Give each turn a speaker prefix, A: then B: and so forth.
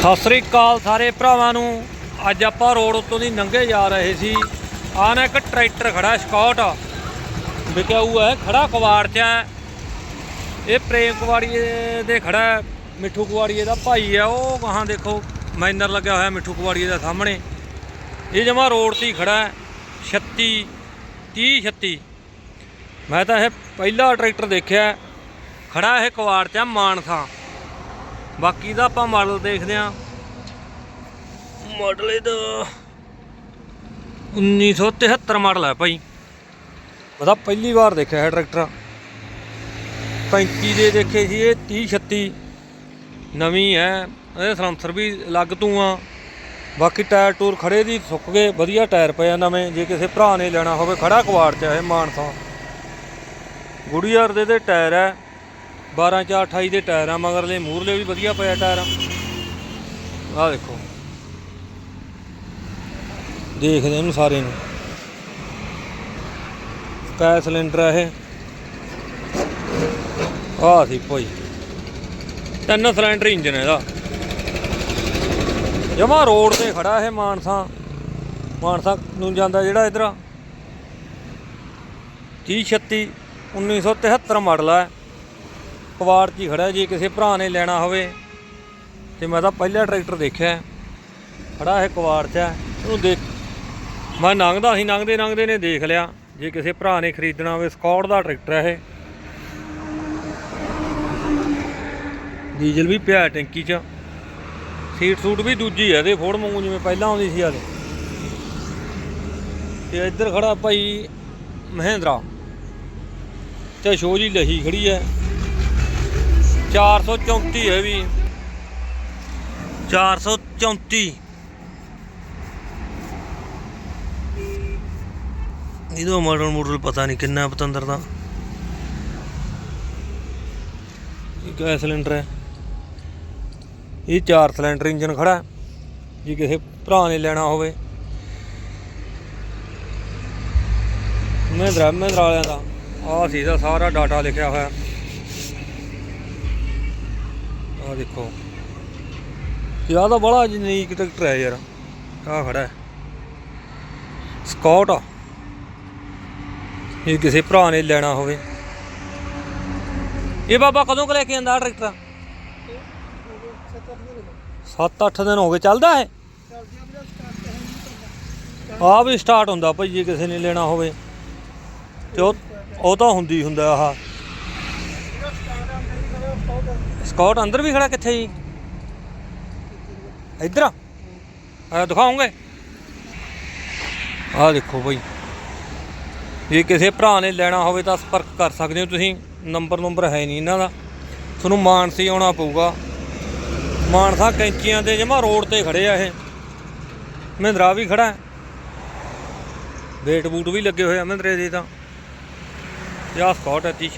A: ਸਤਿ ਸ੍ਰੀ ਅਕਾਲ ਸਾਰੇ ਭਰਾਵਾਂ ਨੂੰ। ਅੱਜ ਆਪਾਂ ਰੋਡ ਉੱਤੋਂ ਦੀ ਲੰਘੇ ਜਾ ਰਹੇ ਸੀ। ਆਹ ਨਾ ਇੱਕ ਟਰੈਕਟਰ ਖੜਾ ਸਕਾਟ। ਵਿਕਿਆ ਹੋਇਆ ਹੈ ਖੜਾ ਕਵਾੜ 'ਚ ਹੈ। ਇਹ ਪ੍ਰੇਮ ਕੁਵਾੜੀਏ ਦੇ ਖੜਾ ਮਿੱਠੂ ਕੁਵਾੜੀਏ ਦਾ ਭਾਈ ਆ ਉਹ ਕਹਾਂ ਦੇਖੋ ਮਾਈਨਰ ਲੱਗਿਆ ਹੋਇਆ ਮਿੱਠੂ ਕੁਵਾੜੀਏ ਦਾ ਸਾਹਮਣੇ। ਇਹ ਜਮਾ ਰੋਡ ਤੇ ਹੀ ਖੜਾ ਹੈ। 36 30 36 ਮੈਂ ਤਾਂ ਇਹ ਪਹਿਲਾ ਟਰੈਕਟਰ ਦੇਖਿਆ। ਹੈ। ਖੜਾ ਇਹ ਕਵਾੜ 'ਚ ਹੈ, ਮਾਨਸਾ। ਬਾਕੀ ਦਾ ਆਪਾਂ ਮਾਡਲ ਦੇਖਦੇ ਆਂ ਮਾਡਲ ਇਹਦਾ 1973 ਮਾਡਲ ਹੈ ਭਾਈ। ਮੈਂ ਪਹਿਲੀ ਵਾਰ ਦੇਖਿਆ ਹੈ ਟਰੈਕਟਰ 35 ਦੇ ਦੇਖੇ ਸੀ ਇਹ 30 36 ਨਵੀਂ ਹੈ, ਇਹਦੇ ਸਲੰਸਰ ਵੀ ਅਲੱਗ ਤੂੰ ਆ। ਬਾਕੀ ਟਾਇਰ ਟੂਰ ਖੜੇ ਦੀ ਸੁੱਕ ਗਏ, ਵਧੀਆ ਟਾਇਰ ਪਏ ਆ ਨਵੇਂ। ਜੇ ਕਿਸੇ ਭਰਾ ਨੇ ਲੈਣਾ ਹੋਵੇ, ਖੜਾ ਕਵਾੜ ਚ ਇਹ ਮਾਨਸਾ। ਗੁੜੀਆਰ ਦੇ ਤੇ ਟਾਇਰ ਹੈ। 12 4 28 ਦੇ ਟਾਇਰ ਆ ਮਗਰਲੇ ਮੂਰਲੇ ਵੀ ਵਧੀਆ ਪਿਆ ਟਾਇਰ ਆਹ ਦੇਖੋ। ਦੇਖਦੇ ਇਹਨੂੰ ਸਾਰੇ ਨੂੰ। ਕੈ ਸਿਲੰਡਰ ਆ ਇਹ। ਆਹ ਸੀ ਭਾਈ। ਤਿੰਨ ਸਿਲੰਡਰ ਇੰਜਨ ਇਹਦਾ। ਜਮਾ ਰੋਡ ਤੇ ਖੜਾ ਇਹ ਮਾਨਸਾ। ਮਾਨਸਾ ਨੂੰ ਜਾਂਦਾ ਜਿਹੜਾ ਇਧਰ 30 36 1973 ਮਾਡਲ ਹੈ ਕਵਾੜ 'ਚ ਹੀ ਖੜਾ ਜੇ, ਕਿਸੇ ਭਰਾ ਨੇ ਲੈਣਾ ਹੋਵੇ। ਤੇ ਮੈਂ ਤਾਂ ਪਹਿਲਾ ਟਰੈਕਟਰ ਦੇਖਿਆ ਹੈ। ਖੜਾ ਇਹ ਕਵਾੜ 'ਚ ਹੈ ਉਹਨੂੰ ਦੇਖ ਮੈਂ ਲੰਘਦਾ ਸੀ ਲੰਘਦੇ ਲੰਘਦੇ ਨੇ ਦੇਖ ਲਿਆ, ਜੇ ਕਿਸੇ ਭਰਾ ਨੇ ਖਰੀਦਣਾ ਹੋਵੇ, ਸਕਾਟ ਦਾ ਟਰੈਕਟਰ ਹੈ ਇਹ। ਡੀਜ਼ਲ ਵੀ ਪਿਆ ਟੈਂਕੀ 'ਚ। ਸੀਟ ਸੂਟ ਵੀ ਦੂਜੀ ਹੈ ਇਹਦੇ ਫੋੜ ਵਾਂਗੂ ਜਿਵੇਂ ਪਹਿਲਾਂ ਆਉਂਦੀ ਸੀ ਆਲੇ ਤੇ ਇੱਧਰ ਖੜਾ ਭਾਈ ਮਹਿੰਦਰਾ। ਤੇ ਸ਼ੋ ਲਹੀ ਖੜੀ ਹੈ। 434 ਹੈ ਵੀ। 434 ਇਹਦਾ ਮਾਡਲ ਮੋਡਲ ਪਤਾ ਨਹੀਂ ਕਿੰਨਾ ਪਤੰਦਰ ਦਾ। ਇਹ ਕਿਆ ਸਿਲੰਡਰ ਹੈ। ਇਹ ਚਾਰ ਸਿਲੰਡਰ ਇੰਜਨ ਖੜਾ ਜੇ ਕਿਸੇ ਭਰਾ ਨੇ ਲੈਣਾ ਹੋਵੇ। ਮਹਿੰਦਰਾ ਮਹਿੰਦਰਾ ਵਾਲਿਆਂ ਦਾ। ਆਹ ਸੀ ਇਹਦਾ ਸਾਰਾ ਡਾਟਾ ਲਿਖਿਆ ਹੋਇਆ। ਆਹ ਦੇਖੋ। ਇਹ ਤਾਂ ਬੜਾ ਯੂਨੀਕ ਟਰੈਕਟਰ ਹੈ ਯਾਰ। ਆਹ ਖੜਾ ਹੈ। ਸਕਾਟ ਇਹ ਕਿਸੇ ਭਰਾ ਨੇ ਲੈਣਾ ਹੋਵੇ। ਇਹ ਬਾਬਾ ਕਦੋਂ ਕੁ ਲੈ ਕੇ ਆਂਦਾ ਟਰੈਕਟਰ 7-8 ਦਿਨ ਹੋ ਗਏ। ਚੱਲਦਾ ਹੈ ਆ ਵੀ ਸਟਾਰਟ ਹੁੰਦਾ ਭਾਈ, ਜੇ ਕਿਸੇ ਨੇ ਲੈਣਾ ਹੋਵੇ। ਤੇ ਉਹ ਉਹ ਤਾਂ ਹੁੰਦੀ ਹੁੰਦਾ ਆਹ। ਸਕਾਟ ਅੰਦਰ ਵੀ ਖੜਾ ਕਿੱਥੇ ਜੀ? ਇੱਧਰ ਆ। ਦਿਖਾਉਂਗੇ ਆਹ ਦੇਖੋ ਭਾਈ ਜੇ ਕਿਸੇ ਭਰਾ ਨੇ ਲੈਣਾ ਹੋਵੇ ਤਾਂ ਸੰਪਰਕ ਕਰ ਸਕਦੇ ਹੋ ਤੁਸੀਂ। ਨੰਬਰ ਨੰਬਰ ਹੈ ਨਹੀਂ ਇਹਨਾਂ ਦਾ। ਤੁਹਾਨੂੰ ਮਾਨਸੀ ਆਉਣਾ ਪਊਗਾ। ਮਾਨਸਾ ਕੈਂਚੀਆਂ ਦੇ ਜਮਾ ਰੋਡ ਤੇ ਖੜੇ ਆ ਇਹ। ਮਹਿੰਦਰਾ ਵੀ ਖੜਾ ਵੇਟ ਬੂਟ ਵੀ ਲੱਗੇ ਹੋਏ ਆ ਮਹਿੰਦਰੇ ਦੇ ਤਾਂ। ਇਹ ਆਹ ਸਕਾਟ ਹੈ ਟੀ